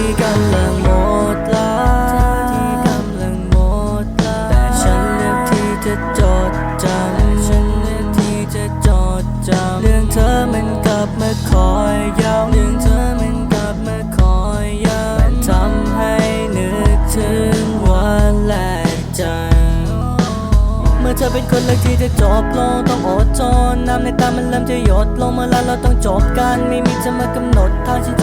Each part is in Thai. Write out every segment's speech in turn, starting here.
ที่กำลังหมดลังแต่ฉันเลือกที่จะจดจำเดจงเธอมันกลับมาคอยย้ำเรื่งเธอมันกลับมาคอยย้ำมันทำให้นึกถึงวันแรกจัเมื่อเธอเป็นคนแรกที่จะจบลงต้องอดจนน้ำในตามันเริ่มจะหยดลงเมื่อไรเราต้องจบกันไม่มีเธอมากำหนดทางฉัน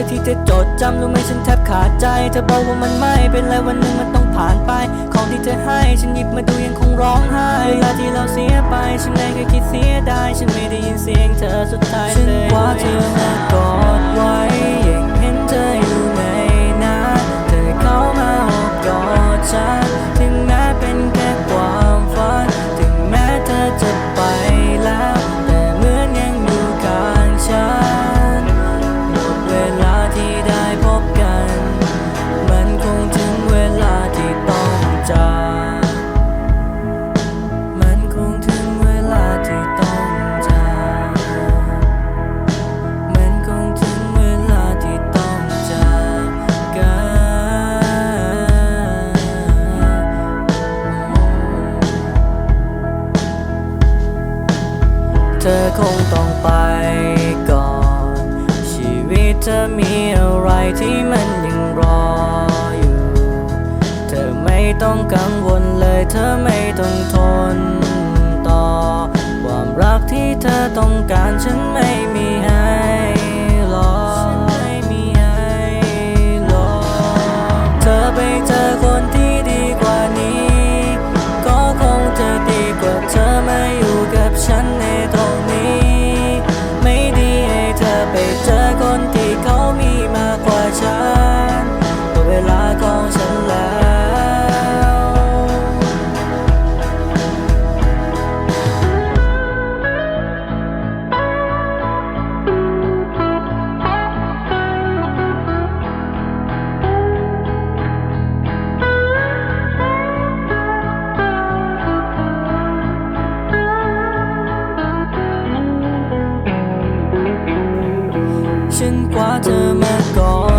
อไม่เลือที่จะจดจำรู้ไหมฉันแทบขาดใจ เธอบอกว่ามันไม่เป็นไรวันหนึ่งมันต้องผ่านไป ของที่เธอให้ฉันหยิบมาดูยังคงร้องไห้ เวลาที่เราเสียไป ฉันไม่เคยคิดเสียดายฉันไม่ได้ยินเสียงเธอสุดท้ายฉันว่าเธอ เธอคงต้องไปก่อน ชีวิตเธอมีอะไรที่มันยังรออยู่ เธอไม่ต้องกังวลเลย เธอไม่ต้องท ฉันกว่าเธอมาก่อน